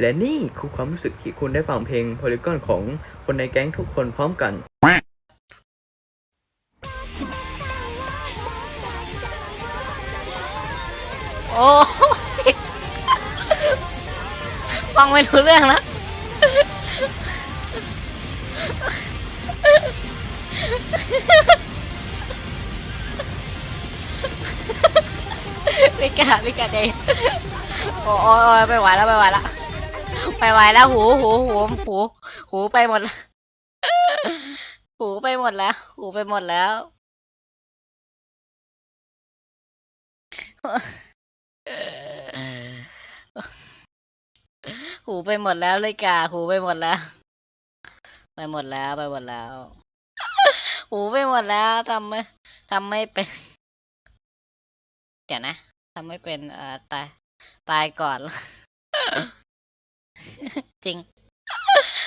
และนี่คือความรู้สึกที่คุณได้ฟังเพลงโพลิกอนของคนในแก๊งทุกคนพร้อมกัน โอ้ชิฟังไม่รู้เรื่องนะ ลิกาลิกาเดย์โอ้ยโอ้ยโอ้ยไม่ไหวแล้วไม่ไหวแล้ว ไม่ไหวแล้วหูหูหูหูหูไปหมดแล้วหูไปหมดแล้ว หูไปหมดแล้วหูไปหมดแล้วเลยกาหูไปหมดแล้ว ไปหมดแล้วไปหมดแล้ว หูไปหมดแล้วทำไม่ทำไม่เป็น เดี๋ยวนะทำไม่เป็นเอ่อตายตายก่อน thing